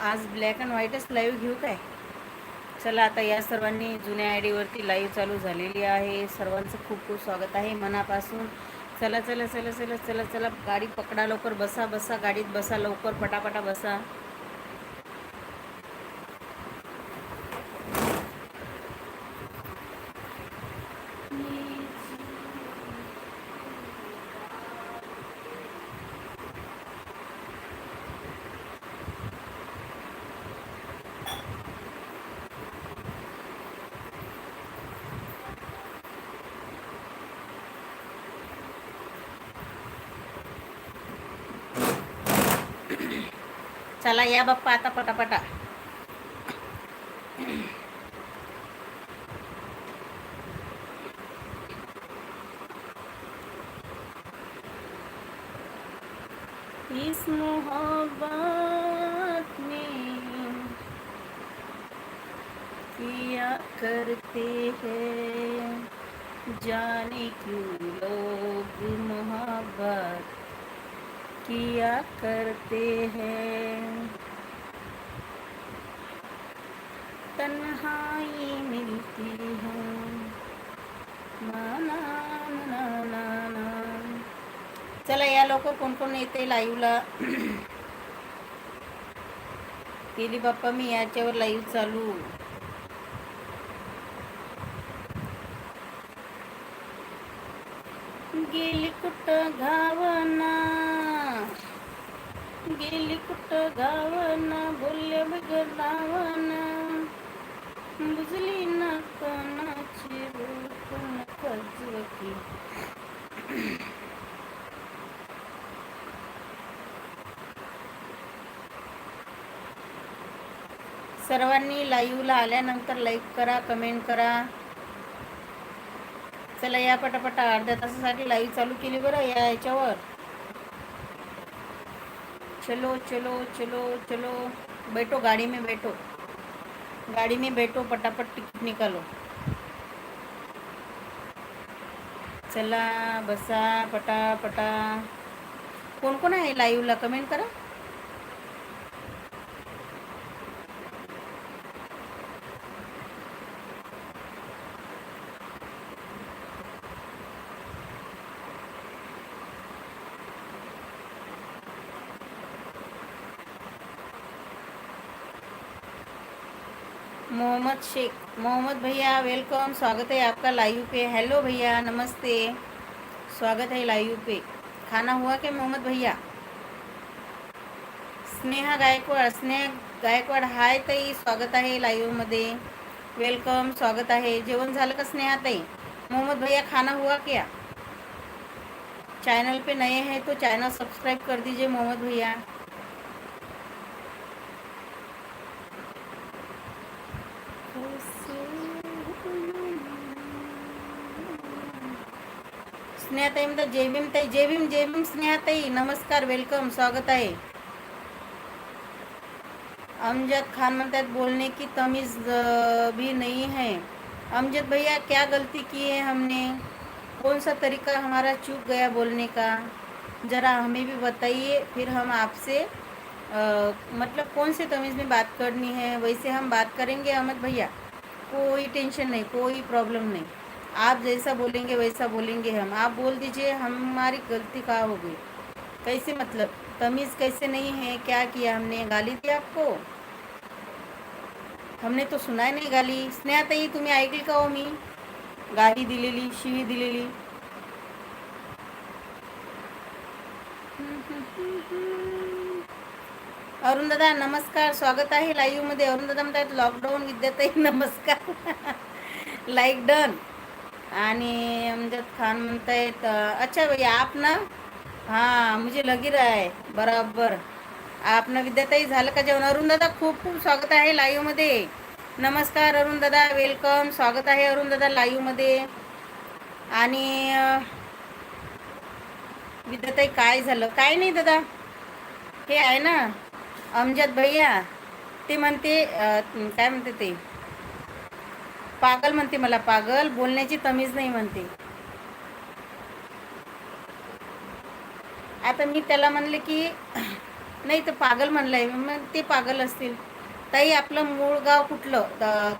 आज black and व्हाईटच live घेऊ काय? चला आता या सर्वांनी जुन्या आय डीवरती लाईव्ह चालू झालेली आहे. सर्वांचं खूप खूप स्वागत आहे मनापासून. चला चला चला चला चला चला गाडी पकडा लवकर बसा बसा गाडीत बसा लवकर पटापटा बसा. चला या बाप्पा, आता पटापटा. इस मोहब्बत में किया करते हैं। जाने क्यों लोग मोहब्बत किया करते हैं। चला या लवकर कोण कोण येते लाईव्हला केली बाप्पा मी याच्यावर लाईव्ह चालू. गेली कुठं गावाना? गेली कुठं गावाना? बोलले बगर नावाना बुजली ना कोणाची रूप सर्वांनी लाईव्हला आल्यानंतर लाईक करा कमेंट करा. चला या पटापटा अर्ध्या तासासाठी लाईव्ह चालू केली बरं या याच्यावर. चलो चलो चलो चलो. बैठो गाड़ी में बैठो. गाड़ी में बैठो पटापट टिकट निकालो। चला बसा पटापटा कोण कोण आहे लाईव्हला कमेंट करा. मोहम्मद शेख मोहम्मद भैया वेलकम स्वागत है आपका लाइव पे। हेलो भैया नमस्ते। स्वागत है लाइव पे। खाना हुआ क्या मोहम्मद भैया? स्नेहा गायकवाड स्नेहा गायकवाड हाय ताई स्वागत आहे लाईव्हमध्ये वेलकम स्वागत आहे। जेवण झालं का स्नेहा ताई? मोहम्मद भैया खाना हुआ क्या? चैनल पे नए हैं तो चैनल सब्सक्राइब कर दीजिए मोहम्मद भैया। स्नेहाताई म्हणतात जय भीम ताई जय भीम जय भीम स्नेहाताई नमस्कार वेलकम स्वागत आहे अमजद खान म्हणतात बोलने की तमीज भी नहीं है अमजद भैया क्या गलती की है हमने कौन सा तरीका हमारा चूक गया बोलने का ज़रा हमें भी बताइए फिर हम आपसे मतलब कौन से तमीज़ में बात करनी है वैसे हम बात करेंगे अहमद भैया कोई टेंशन नहीं कोई प्रॉब्लम नहीं आप जैसा बोलेंगे, वैसा बोलेंगे हम। आप बोल दीजिए, हमारी गलती कहाँ हो गई? कैसे मतलब? तमीज़ कैसे नहीं है? क्या किया हमने? गाली दी आपको? हमने तो सुनाय नाही गाली। स्नेहाताई तुम्ही ऐकली का हो मी। गाली दिलेली शिवी दिलेली अरुण दादा, नमस्कार। स्वागत आहे लाईव्ह मध्ये. अरुण दादा म्हणतात लॉकडाऊन विद्याताई, नमस्कार. लाईक डन आणि अमजद खान म्हणतायत अच्छा भैया आप ना? म्हणजे मुझे लगी रहा है. बराबर. आप ना विद्याताई झालं का जेवण? अरुण दादा खूप खूप स्वागत आहे लाईव्हमध्ये नमस्कार अरुण दादा वेलकम स्वागत आहे अरुण दादा लाईव्हमध्ये आणि विद्याताई काय झालं? काय नाही दादा हे आहे ना अमजद भैया. ते म्हणते काय म्हणते ते? पागल म्हणते मला पागल बोलण्याची तमीज नाही म्हणते. आता मी त्याला म्हणले की नाही तर पागल म्हणलंय मग ते पागल असतील. ताई आपलं मूळ गाव कुठलं?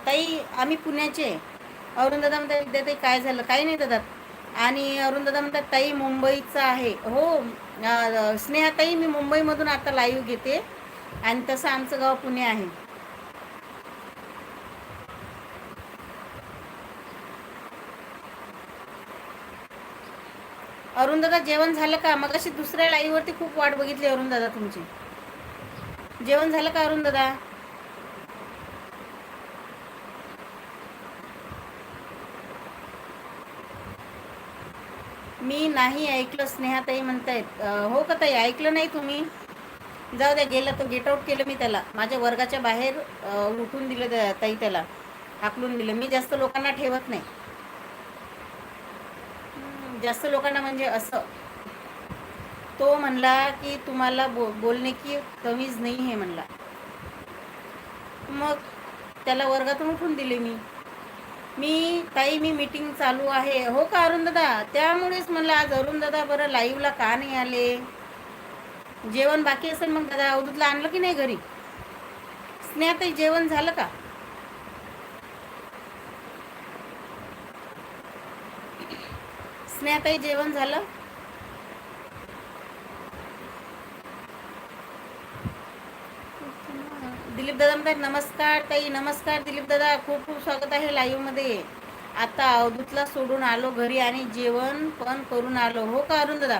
ताई आम्ही पुण्याचे अरुणदादा म्हणतात विद्याताई काय झालं? काही नाही दादा. आणि अरुणदादा म्हणतात ताई मुंबईचं आहे. हो स्नेहा ताई मी मुंबईमधून आता लाईव्ह घेते. आणि तसं आमचं गाव पुणे आहे. अरुणदादा जेवण झालं का? मग अशी दुसऱ्या लाईव्हवरती खूप वाट बघितली अरुणदादा तुमची. जेवण झालं का अरुणदादा? मी नाही ऐकलं स्नेहाताई म्हणतायत. हो का ताई ऐकलं नाही तुम्ही? जाऊ द्या गेला तो गेट आउट केलं मी त्याला. माझ्या वर्गाच्या बाहेर उठून दिलं ताई त्याला. हाकलून दिलं. मी जास्त लोकांना ठेवत नाही. जास्त लोकांना म्हणजे असं तो म्हणला की तुम्हाला बो बोलणे की तमीज नाही हे म्हणला. मग त्याला वर्गातून उठून दिले मी. मी ताई मी मीटिंग चालू आहे. हो का अरुण दादा त्यामुळेच म्हणलं आज अरुणदादा बरं लाईव्हला का नाही आले? जेवण बाकी असेल मग दादा अवधूतला आणलं की नाही घरी? स्नेहाताई जेवण झालं का? स्नेहाताई जेवण झालं. दिलीप दादा म्हणतात नमस्कार ताई नमस्कार. दिलीप दादा खूप खूप स्वागत आहे लाईव्हमध्ये. आता अवधूतला सोडून आलो घरी आणि जेवण पण करून आलो. हो का अरुण दादा?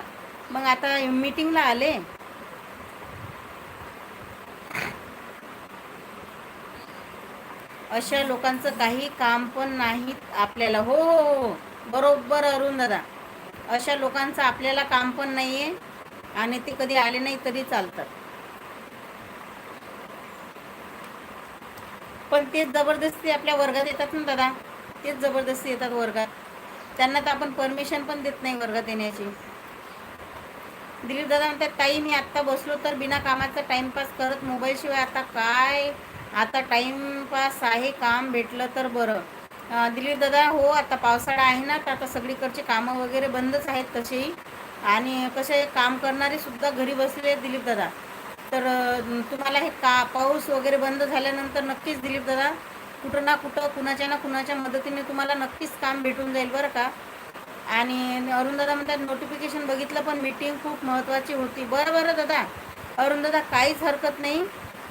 मग आता मीटिंगला आले? अशा लोकांचं काही काम पण नाही आपल्याला. हो हो हो. हो. बरोबर अरुण दादा. अशा लोकांचं आपल्याला काम पण नाही आहे आणि ते कधी आले नाही तरी चालतात. पण तेच जबरदस्ती आपल्या वर्गात येतात ना दादा. तेच जबरदस्ती येतात वर्गात. त्यांना तर आपण परमिशन पण देत नाही वर्गात येण्याची. दिलीप दादा म्हणतात ताई मी आत्ता बसलो तर बिना कामाचा टाइमपास करत मोबाईलशिवाय आता काय? आता टाइमपास आहे काम भेटलं तर बरं. दिलीप दादा हो आता पावसाळा आहे ना तर आता सगळीकडचे कामं वगैरे बंदच आहेत तसेही आणि कसे काम करणारे सुद्धा घरी बसले आहेत दिलीप दादा. तर तुम्हाला हे का पाऊस वगैरे बंद झाल्यानंतर नक्कीच दिलीप दादा कुठं ना कुठं कुणाच्या ना कुणाच्या मदतीने तुम्हाला नक्कीच काम भेटून जाईल बरं का. आणि अरुण दादा म्हणतात नोटिफिकेशन बघितलं पण मीटिंग खूप महत्त्वाची होती. बरं बरं दादा. अरुण दादा काहीच हरकत नाही.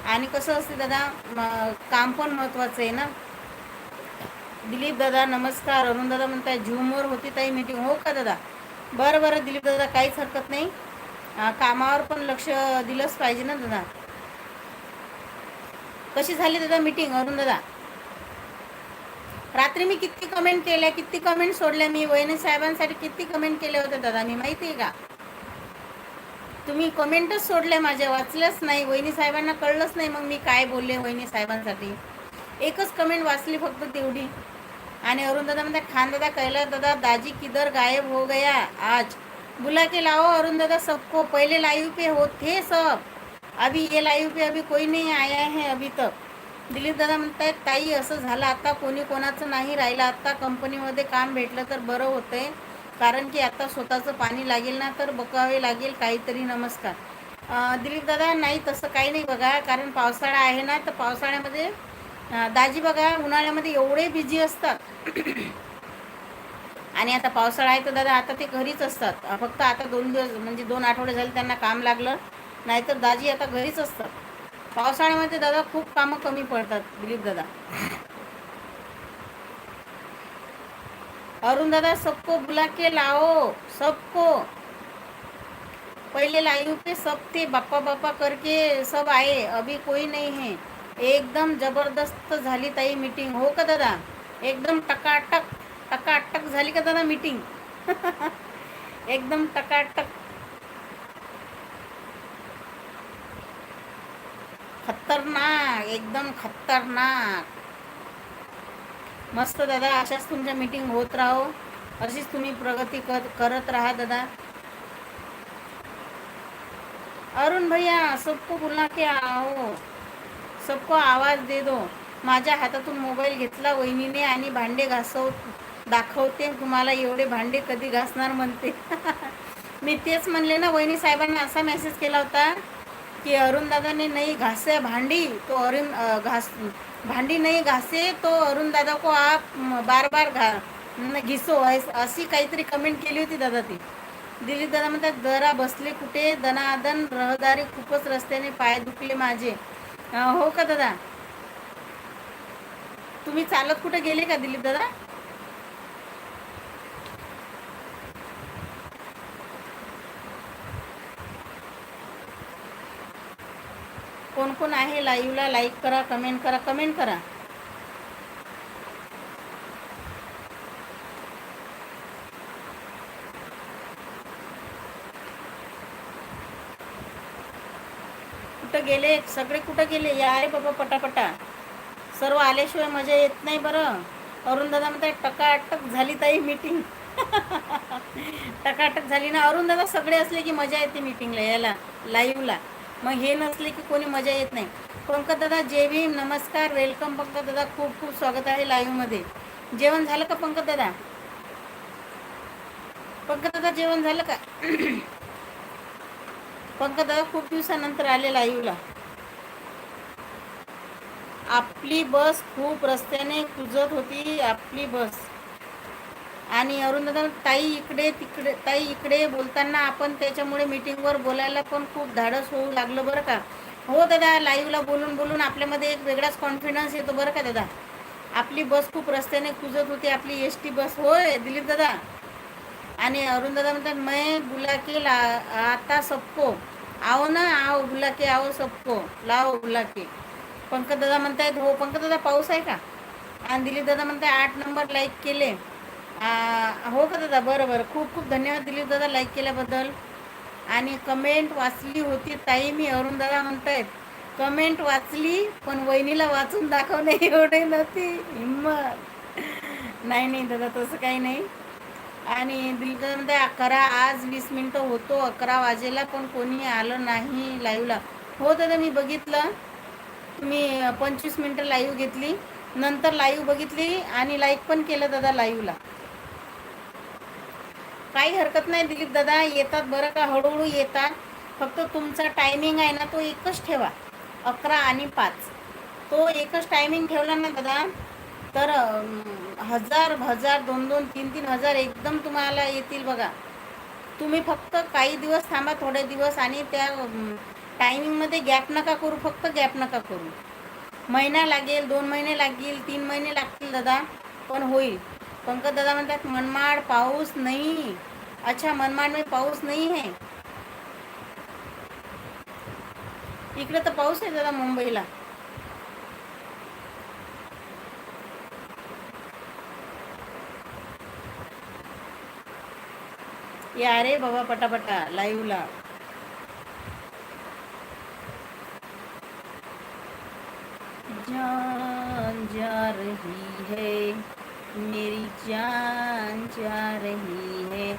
आणि कसं असते दादा काम पण महत्त्वाचं आहे ना. दिलीप दादा नमस्कार. अरुण दादा म्हणताय झूमवर होती ताई मीटिंग हो का दादा? बरं बरं दिलीप दादा काहीच हरकत नाही. कामावर पण लक्ष दिलंच पाहिजे ना दादा? कशी झाली दादा मीटिंग अरुण दादा? रात्री मी किती कमेंट केल्या किती कमेंट सोडल्या? मी वहिनी साहेबांसाठी किती कमेंट केले होते दादा? मी माहिती आहे का? तुम्ही कमेंटच सोडल्या माझ्या वाचल्याच नाही. वहिनी साहेबांना कळलंच नाही मग मी काय बोलले वहिनी साहेबांसाठी? एकच कमेंट वाचली फक्त तेवढी. आणि अरुण दादा म्हणतात खान दादा कैला दादा दाजी किधर गायब हो गया आज. बुला के लाओ अरुण दादा सबको पहले लाइव पे हो थे सब. अभी ये लाइव पे अभी कोई नाही आया है अभी तक. दिलीप दादा म्हणतात ताई असं झालं आता कोणी कोणाचं नाही राहिलं. आता कंपनीमध्ये काम भेटलं तर बरं होतंय. कारण की आता स्वतःचं पाणी लागेल ना तर बकावे लागेल काहीतरी नमस्कार. दिलीप दादा नाही तसं काही नाही बघा. कारण पावसाळा आहे ना तर पावसाळ्यामध्ये दाजी बघा उन्हाळ्यामध्ये एवढे बिझी असतात. आणि आता पावसाळा आहे तर दादा आता ते घरीच असतात. फक्त आता दोन दिवस म्हणजे दोन आठवडे झाले त्यांना काम लागलं. नाहीतर दाजी आता घरीच असतात. पावसाळ्यामध्ये दादा खूप कामं कमी पडतात दिलीप दादा. अरुण दादा सबको बुला के लाओ सबको. पहले लाइव पे सब थे बाप्पा बाप्पा करके सब आए अभी कोई नहीं है. एकदम जबरदस्त झाली ताई मीटिंग हो का दादा? एकदम टकाटक टकाटक झाली का दादा मीटिंग एकदम टकाटक. खतरनाक एकदम खतरनाक. मस्त दादा अशाच तुमच्या मीटिंग होत राहो. अशीच तुम्ही प्रगती कर करत राहा दादा. अरुण भैया सबको बुला के आओ. सबको आवाज दे दो. माझ्या हातातून मोबाईल घेतला वहिनीने आणि भांडे घासव दाखवते. तुम्हाला एवढे भांडे कधी घासणार म्हणते. मी तेच म्हणले ना वहिनी साहेबांना असा मेसेज केला होता की अरुण नाही घासे भांडी तो अरुण घास भांडी नाही घासे तो अरुण दादा को आप बार बार घा घिसो. ऐस- अशी काहीतरी कमेंट केली होती दादा ती. दिलीप दादा म्हणतात दरा बसले कुठे? दनादन रहदारी खूपच रस्त्याने पाय दुखले माझे. हो का दादा? तुम्ही चालत कुठे गेले का दिलीप दादा? कोण कोण आहे? लाईव्हला लाईक करा कमेंट करा कमेंट करा. कुठं गेले? सगळे कुठं गेले? या आहे बाबा पटापटा. सर्व आल्याशिवाय मजा येत नाही बरं. अरुण दादा म्हणतात टकाटक झाली ताई मीटिंग टकाटक झाली ना? अरुण दादा सगळे असले की मजा येते मीटिंगला याला लाईव्हला मग हे नसले की कोणी मजा येत नाही. पंकज दादा जय भीम नमस्कार वेलकम पंकज दादा. खूप खूप स्वागत आहे लाईव्हमध्ये जेवण झालं का पंकज दादा? पंकज दादा जेवण झालं का? पंकज खूप दिवसानंतर आले लाईव्हला आपली बस खूप रस्त्याने कुजत होती आपली बस. आणि अरुण ताई इकडे तिकडे ताई इकडे बोलताना आपण त्याच्यामुळे मीटिंगवर बोलायला पण खूप धाडस होऊ लागलं बरं का? हो दादा लाईव्हला बोलून बोलून आपल्यामध्ये एक वेगळाच कॉन्फिडन्स येतो बरं का दादा? आपली बस खूप रस्त्याने कुजत होती आपली एस टी बस. होय दिलीप दादा. आणि अरुण दादा म्हणतात मैं बुला के ला आता सबको. आओ ना आओ बुला के आओ सबको लाओ बुला के. पंकज दादा म्हणतायत हो पंकज दादा पाऊस आहे का? आणि दिलीप दादा म्हणताय आठ नंबर लाईक केले. हो का दादा? बरं बरं. खूप खूप धन्यवाद दिलीप दादा लाईक केल्याबद्दल. आणि कमेंट वाचली होती ताई मी अरुण दादा म्हणतायत. कमेंट वाचली पण वहिनीला वाचून दाखवणे एवढे नव्हती. हिंमत नाही नाही दादा तसं काही नाही. आणि दिलीप अकरा आज वीस मिनटं होतो अकरा वाजेला पण कोणी आलं नाही लाईव्हला हो दादा मी बघितलं. तुम्ही पंचवीस मिनटं लाईव्ह घेतली. नंतर लाईव्ह बघितली आणि लाईक पण केलं दादा लाईव्हला काही हरकत नाही दिलीप दादा येतात बरं का हळूहळू येतात. फक्त तुमचा टायमिंग आहे ना तो एकच ठेवा. अकरा आणि पाच. तो एकच टायमिंग ठेवला ना दादा तर हजार हजार दोन दोन तीन तीन हजार एकदम तुम्हाला येतील बघा. तुम्ही फक्त काही दिवस थांबा थोडे दिवस आणि त्या टायमिंगमध्ये गॅप नका करू फक्त गॅप नका करू. महिना लागेल दोन महिने लागतील तीन महिने लागतील दादा पण होईल. पंकज दादा म्हणतात मनमाड पाऊस नाही. अच्छा मनमाड में पाऊस नाही आहे. इकडे तर पाऊस आहे दादा मुंबईला. या रे बाबा पटापटा लाईव्हला जान जा रही है मेरी जान जा रही है.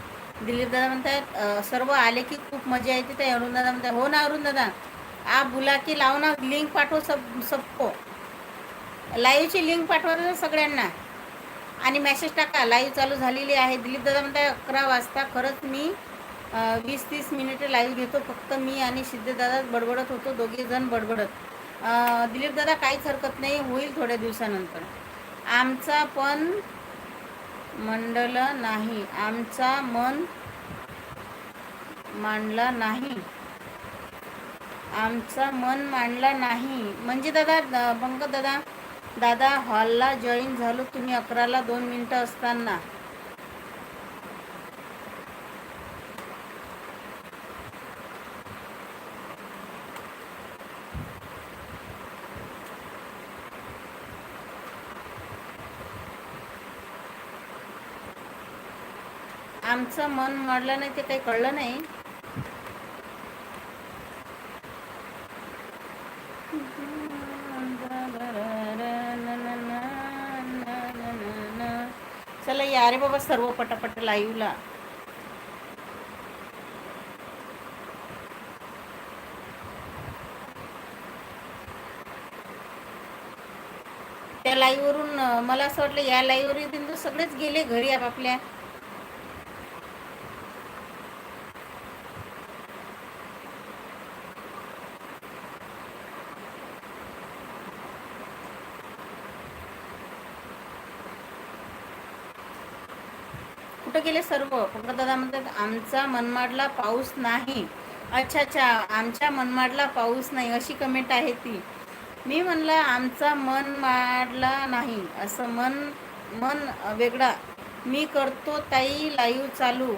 दिलीप दादा म्हणतात सर्व आले की खूप मजा येते ते अरुण दादा म्हणतात हो ना अरुण दादा. आप बुला की लाव ना लिंक पाठव सब सबको. लाईव्हची लिंक पाठवा सगळ्यांना. आणि मेसेज टाका. लाईव्ह चालू झालेली आहे. दिलीप दादा म्हणतात अकरा वाजता खरंच मी वीस तीस मिनिटे लाईव्ह घेतो. फक्त मी आणि सिद्धदादा बडबडत होतो. दोघे जण बडबडत. दिलीप दादा काहीच हरकत नाही. होईल थोड्या दिवसानंतर. आमचा पण मंडल नाही. आमचा मन मांडला नाही. आमचा मन मांडला नाही. म्हणजे दादा बंग दादा दादा हॉलला जॉईन झालो तुम्ही अकराला दोन मिनटं असताना. आमचं मन मांडलं नाही ते काही कळलं नाही. अरे बाबा सर्व पटापट लाईव्हला त्या लाईव्ह वरून मला असं वाटलं या लाईव्ह वर तर सगळेच गेले घरी आपापल्या. गेले सर्व. पंकज दादा म्हणतात आमचा मनमाडला पाऊस नाही. अच्छा अच्छा आमच्या मनमाडला पाऊस नाही. अशी कमेंट आहे ती. मी म्हणलं आमचा मन माडला नाही. असं मन मन वेगळा. मी करतो ताई लाईव्ह चालू.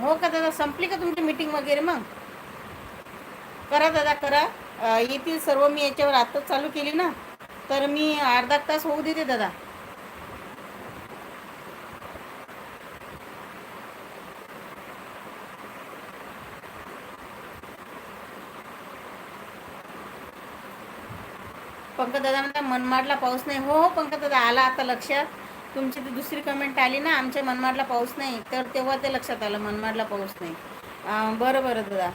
हो का दादा? संपली का तुमची मीटिंग वगैरे मग? करा दादा करा. येतील सर्व. मी याच्यावर आत्ताच चालू केली ना. तर मी अर्धा तास होऊ देते दादा. पंकजदादा म्हणता मनमाडला पाऊस नाही. हो हो पंकजदादा आला आता लक्षात. तुमची ती दुसरी कमेंट आली ना आमच्या मनमाडला पाऊस नाही. तर तेव्हा ते लक्षात आलं मनमाडला पाऊस नाही. बरं बरं दादा.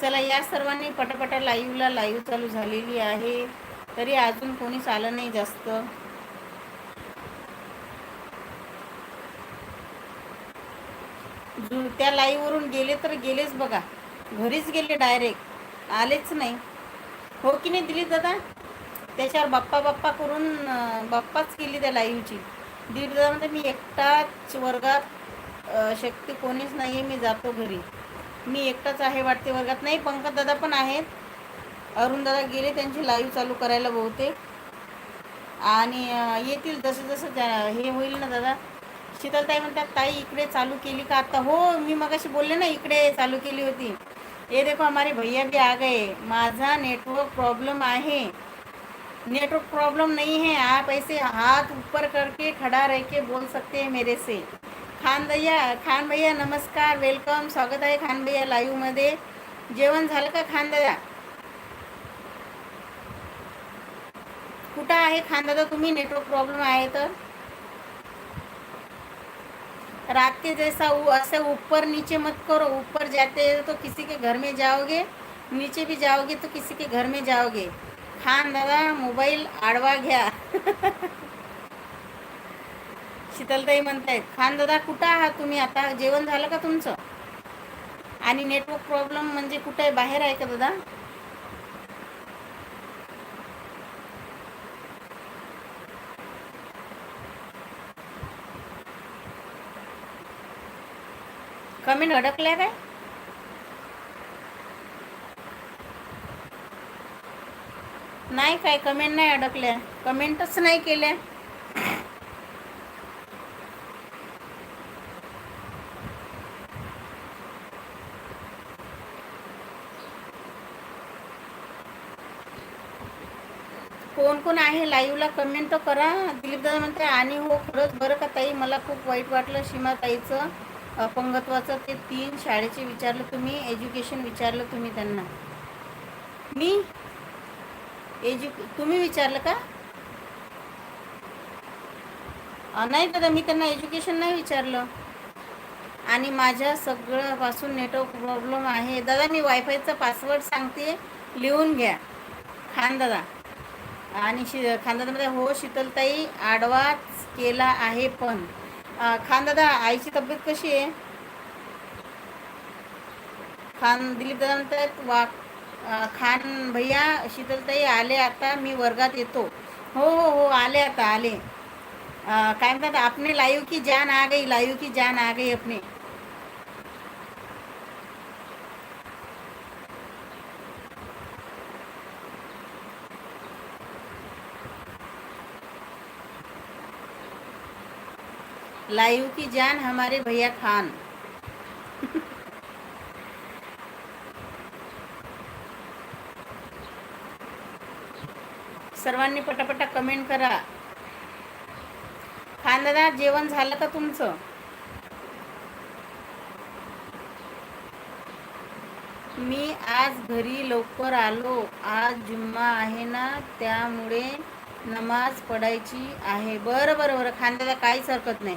चला या सर्वांनी पटापटा लाईव्हला लाईव्ह चालू झालेली आहे. तरी अजून कोणीच आलं नाही जास्त जु- त्या लाईववरून गेले तर गेलेच बघा. घरीच गेले डायरेक्ट आलेच नाही. हो की नाही दिली दादा? त्याच्यावर बाप्पा बाप्पा करून बाप्पाच केली त्या लाईव्हची दिली दादा म्हणते मी एकटाच वर्गात शक्ती कोणीच नाही आहे मी जातो घरी. मी एकटाच आहे वाटते वर्गात. नाही पंकज दादा पण आहेत. अरुण दादा गेले त्यांची लाईव्ह चालू करायला बहुतेक. आणि येतील जसं जसं हे होईल ना दादा? शीतलताई म्हणतात ताई इकडे चालू केली का आता? हो मी मगाशी बोलले ना इकडे चालू केली होती. ये देखो हमारे भैया भी आ गए. माझा नेटवर्क प्रॉब्लम आहे. नेटवर्क प्रॉब्लम नहीं है. आप ऐसे हाथ ऊपर करके खड़ा रह के बोल सकते हैं मेरे से. खान भैया खान भैया नमस्कार वेलकम स्वागत आहे खान भैया लाईव्हमध्ये जेवण झालं का खान दादा? कुठं आहे खान दादा तुम्ही? नेटवर्क प्रॉब्लम आहे तर. रात के जैसा ऐसे ऊपर नीचे मत करो। ऊपर जाते हो तो किसी के घर में जाओगे नीचे भी जाओगे तो किसी के घर में जाओगे। खान दादा मोबाईल आडवा घ्या शीतलताई म्हणतायत खान दादा कुठं आहात तुम्ही? आता जेवण झालं का तुमचं? आणि नेटवर्क प्रॉब्लेम म्हणजे कुठं आहे? बाहेर आहे का दादा? कमेंट अडकल्या काय? नाही काय कमेंट नाही अडकल्या. कमेंटच नाही केल्या. कोण कोण आहे लाईव्हला कमेंट तर करा. दिलीप दादा म्हणते आणि हो खरंच बरं का ताई? मला खूप वाईट वाटलं सीमा ताईचं अपंगत्वाचं ते तीन शाळेचे विचारलं तुम्ही एज्युकेशन विचारलं तुम्ही त्यांना. मी एज्यु तुम्ही विचारलं का? नाही दादा मी त्यांना एज्युकेशन नाही विचारलं. आणि माझ्या सगळ्यापासून नेटवर्क प्रॉब्लेम आहे. दादा मी वायफायचा पासवर्ड सांगते लिहून घ्या. खान दादा. आणि शि खानदादामध्ये हो शीतलताई आडवाच केला आहे पण. खान दादा आईची तब्येत कशी आहे? खान दिलीप दादा म्हणतात वा खान भैया शीतलताई आले आता मी वर्गात येतो. हो हो हो आले आता आले. काय म्हणतात आपने लाईव की जान आ गई लाईव की जान आ गई अपने. लाईव की जान हमारे भैया खान। सर्वांनी पटापटा कमेंट करा. खान दादा जेवण झालं का तुमचं? मी आज घरी लवकर आलो. आज जुम्मा आहे ना त्यामुळे नमाज पडायची आहे. बरं बरं बरं. खांद्याला काहीच हरकत नाही.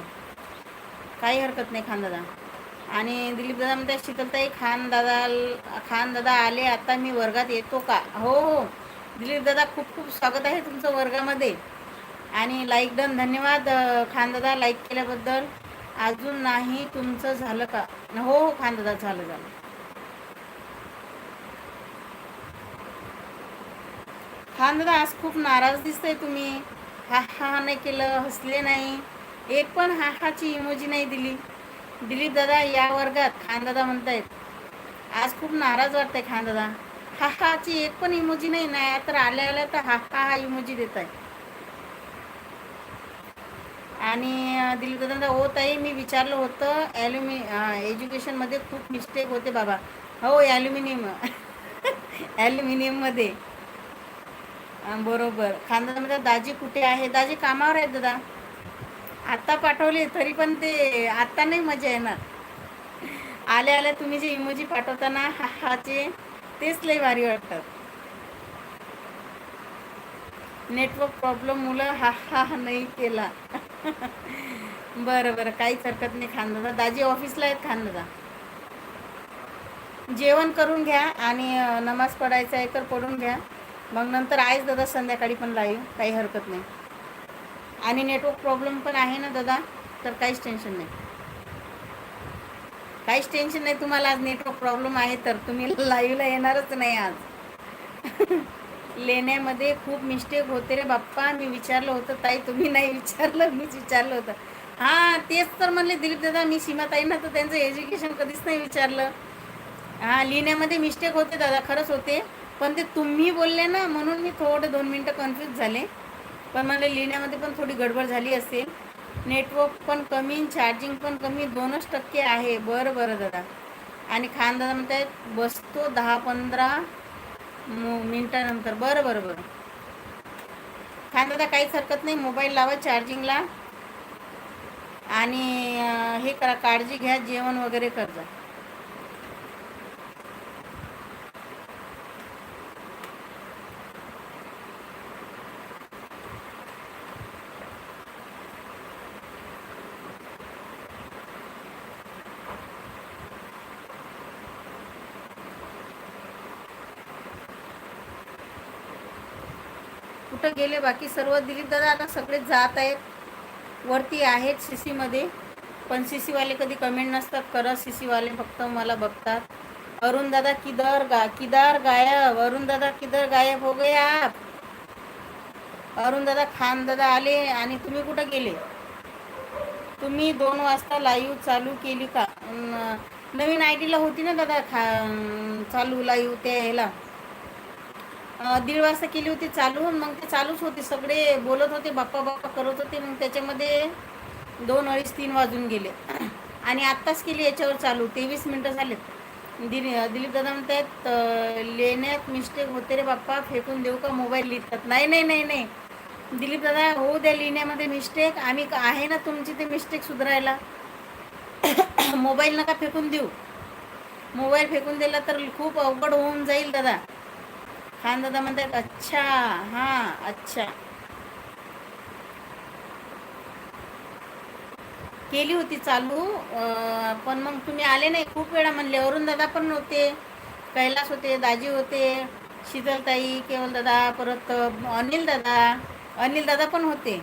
काही हरकत नाही खान दादा आणि दिलीप दादा म्हणतात शीतलताई खान दादा आले आता मी वर्गात येतो का? हो हो. दिलीप दादा खूप खूप स्वागत आहे तुमचं वर्गामध्ये. आणि लाईक डन धन्यवाद खानदादा लाईक केल्याबद्दल. अजून नाही तुमचं झालं का? हो हो खान दादा झालं झालं. खान दादा आज खूप नाराज दिसतंय तुम्ही. हा हा नाही केलं हसले नाही. एक पण हा हाची इमोजी नाही दिली. दिलीप दादा या वर्गात खान दादा म्हणतायत. आज खूप नाराज वाटतंय खान दादा हा हाची एक पण इमोजी नाही ना तर आल्या आल्या तर हा हा हा इमोजी देत आहे आणि दिलीप दादा हो ताई मी विचारलं होतं ॲल्युमि एज्युकेशनमध्ये खूप मिस्टेक होते बाबा. हो ॲल्युमिनियम. ॲल्युमिनियममध्ये. बरोबर. खानदादा म्हणतात दाजी कुठे आहे? दाजी कामावर आहेत दादा. आत्ता पाठवले तरी पण ते आत्ता नाही मजा येणार. आल्या आल्या तुम्ही जे इमोजी पाठवता ना हा हाचे तेच लई भारी वाटतात. नेटवर्क प्रॉब्लेम मुलं हा हा नाही केला. बरं बरं काहीच हरकत नाही खानदादा दाजी ऑफिसला आहेत खानदादा जेवण करून घ्या आणि नमाज पडायचा आहे तर पडून घ्या. मग नंतर आहेच दादा संध्याकाळी पण लाईव्ह काही हरकत नाही. आणि नेटवर्क प्रॉब्लेम पण आहे ना दादा? तर काहीच टेन्शन नाही. काहीच टेन्शन नाही. तुम्हाला आज नेटवर्क प्रॉब्लेम आहे तर तुम्ही लाईव्हला येणारच नाही आज. लेण्यामध्ये खूप मिस्टेक होते रे बाप्पा. मी विचारलं होतं ताई तुम्ही नाही विचारलं? मीच विचारलं होतं. हां तेच तर म्हणले दिलीप दादा मी सीमाताईंना तर त्यांचं एज्युकेशन कधीच नाही विचारलं. हां लिहिण्यामध्ये मिस्टेक होते दादा खरंच होते. पण ते तुम्ही बोलले ना म्हणून मी थोडं दोन मिनटं कन्फ्यूज झाले. पण मला लिहिण्यामध्ये पण थोडी गडबड झाली असेल. नेटवर्क पण कमी चार्जिंग पण कमी दोनच टक्के आहे. बरं बरं दादा. आणि खान दादा म्हणतात बसतो दहा पंधरा मु- बरं बरं बरं. खान दादा काहीच हरकत नाही. मोबाईल लावा चार्जिंगला आणि हे करा काळजी घ्या जेवण वगैरे करजा. कुठं गेले बाकी सर्व दिलीप दादा आता सगळे जात आहेत. वरती आहेत सी सीमध्ये पण सी सीवाले कधी कमेंट नसतात करत सी सीवाले फक्त मला बघतात. अरुण दादा गा किदार गायब. अरुण दादा गायब हो गए आप. अरुण दादा खान दादा आले आणि तुम्ही कुठं गेले? तुम्ही दोन वाजता लाईव्ह चालू केली का? नवीन आय डीला होती ना दादा खा चालू लाईव्ह त्या ह्याला. दीड वाजता केली होती चालू मग ते चालूच होते सगळे बोलत होते बाप्पा बाप्पा करत होते मग त्याच्यामध्ये दोन अडीच तीन वाजून गेले. आणि आत्ताच केली याच्यावर चालू तेवीस मिनटं झालेत. दिली दिलीप दादा म्हणतात लेण्यात मिस्टेक होते रे बाप्पा फेकून देऊ का मोबाईल लिहितात? नाही नाही नाही नाही. दिलीप दादा होऊ द्या लिहिण्यामध्ये मिस्टेक आम्ही आहे ना तुमची ते मिस्टेक सुधारायला? मोबाईल नका फेकून देऊ. मोबाईल फेकून दिला तर खूप अवघड होऊन जाईल दादा. खान दादा म्हणतात अच्छा हां अच्छा. केली होती चालू पण मग तुम्ही आले नाही. खूप वेळा म्हणले अरुण दादा पण होते कैलास होते दाजी होते शीतलताई केवल दादा परत अनिल दादा अनिल दादा पण होते.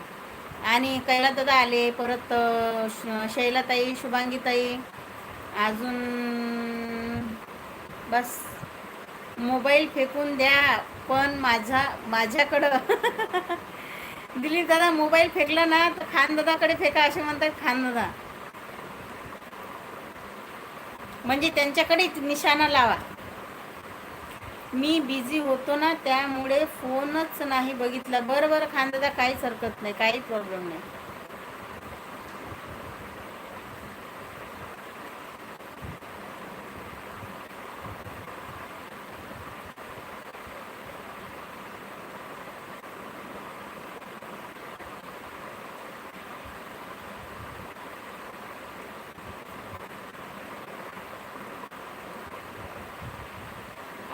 आणि कैलास दादा आले परत शैलाताई शुभांगीताई अजून बस. मोबाईल फेकून द्या पण माझा माझ्याकडं. दिलीप दादा मोबाईल फेकला ना तर खान दादाकडे फेका असे म्हणतात खान दादा म्हणजे त्यांच्याकडे निशाणा लावा. मी बिझी होतो ना त्यामुळे फोनच नाही बघितला. बरं बरं खान दादा काहीच हरकत नाही काही प्रॉब्लेम नाही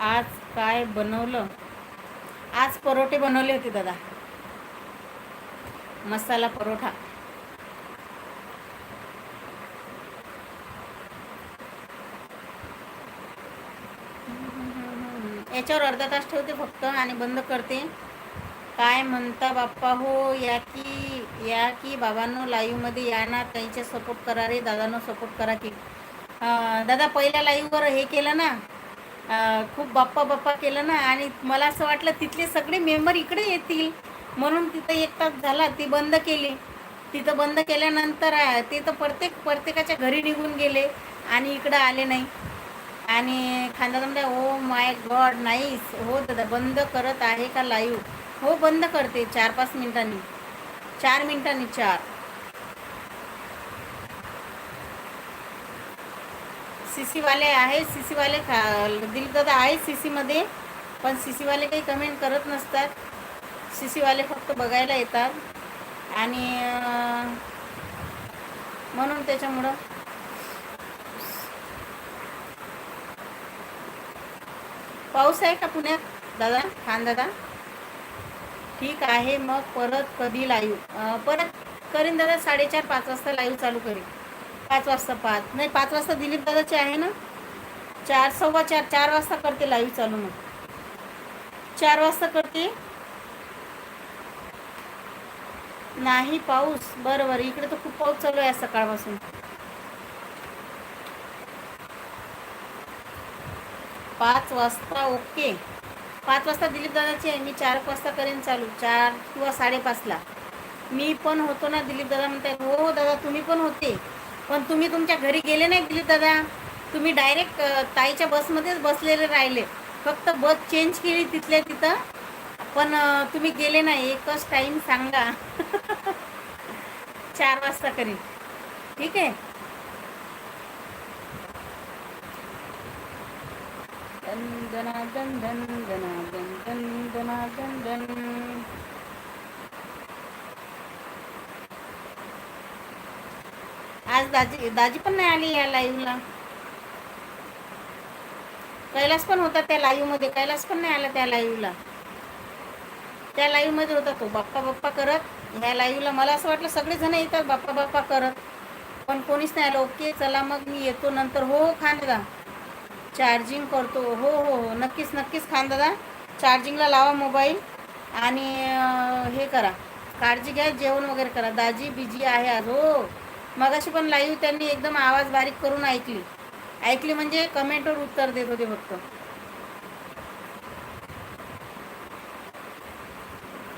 आज काय बनवलं. आज परोठे बनवले होते दादा. मसाला परोठा. याच्यावर अर्धा तास ठेवते फक्त आणि बंद करते. काय म्हणता बाप्पा हो या की या की बाबांनो लाईव्हमध्ये या ना त्यांचे सपोर्ट करा रे दादांनो सपोर्ट करा की. दादा पहिल्या लाईव्हवर हे केलं ना खूप बाप्पा बाप्पा केलं ना आणि मला असं वाटलं तिथले सगळे मेंबर इकडे येतील. म्हणून तिथं एक तास झाला ती बंद केली. तिथं बंद केल्यानंतर ते तर प्रत्येक प्रत्येकाच्या घरी निघून गेले आणि इकडं आले नाही. आणि खांदा ओ माय गॉड नाहीस. हो दादा बंद करत आहे का लाईव्ह? हो बंद करते चार पाच मिनिटांनी. चार मिनिटांनी चार. सी सीवाले आहे सीसीवाले खा दिलदादा दादा आहे सीसीमध्ये पण सी सीवाले काही कमेंट करत नसतात. सी सीवाले फक्त बघायला येतात. आणि म्हणून त्याच्यामुळं. पाऊस आहे का पुण्यात दादा? खान दादा? ठीक आहे मग परत कधी लाईव्ह परत करीन दादा साडेचार पाच वाजता लाईव्ह चालू करीन. पाच वाजता पाच. नाही पाच वाजता दिलीप दादाचे आहे ना? चार सव्वा चार चार वाजता करते लाईव्ह चालू मग. चार वाजता करते. नाही पाऊस. बरं बरं. इकडे तर खूप पाऊस चालू आहे सकाळपासून. पाच वाजता ओके. पाच वाजता दिलीप दादाची आहे. मी चार वाजता करेन चालू. चार किंवा साडेपाचला. मी पण होतो ना दिलीप दादा म्हणताय हो हो दादा तुम्ही पण होते. पण तुम्ही तुमच्या घरी गेले नाही दिलीप दादा. तुम्ही डायरेक्ट ताईच्या बसमध्येच बसलेले राहिले. फक्त बस चेंज केली तिथल्या तिथं. पण तुम्ही गेले नाही. एकच टाईम सांगा. चार वाजता करीन. ठीक आहे? दन दना दन दन दना दन दन दना दन दन. आज दाजी दाजी पण नाही आली या लाईव्हला कैलास पण होता त्या लाईव्हमध्ये. कैलास पण नाही आला त्या लाईव्हला त्या लाईव्हमध्ये होता तो. बाप्पा बाप्पा करत. ह्या लाईव्हला मला असं वाटलं सगळेजण येतात बाप्पा बाप्पा करत. पण कोणीच नाही आलं. ओके चला मग मी येतो. नंतर हो हो खान दादा चार्जिंग करतो. हो हो हो. नक्कीच नक्कीच खान दादा चार्जिंगला लावा मोबाईल आणि हे करा. काळजी घ्या. जेवण वगैरे करा. दाजी बिजी आहे आज. हो. मगाशी पण लाईव्ह त्यांनी एकदम आवाज बारीक करून ऐकली. ऐकली म्हणजे कमेंटवर उत्तर देत होते फक्त.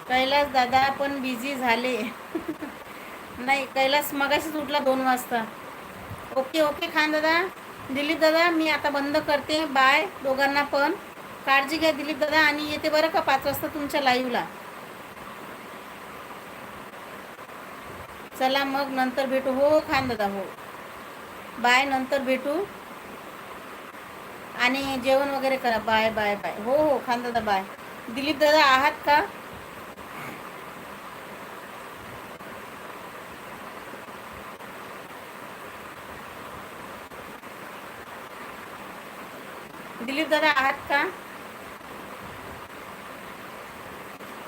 कैलास दादा पण बिझी झाले. नाही कैलास मगाशीच उठला दोन वाजता. ओके ओके खान दादा. दिलीप दादा मी आता बंद करते. बाय दोघांना पण. काळजी घ्या दिलीप दादा. आणि येते बरं का पाच वाजता तुमच्या लाईव्हला चला मग नंतर भेटू. हो खान दादा हो. बाय नंतर भेटू. आणि जेवण वगैरे करा. Bye bye bye. हो हो खान दादा बाय. दिलीप दादा आहात का? दिलीप दादा आहात का?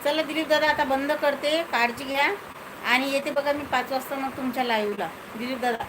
चला दिलीप दादा आता बंद करते. काळजी घ्या. आणि येते बघा मी पाच वाजता मग तुमच्या लाईव्हला दिलीप दादा.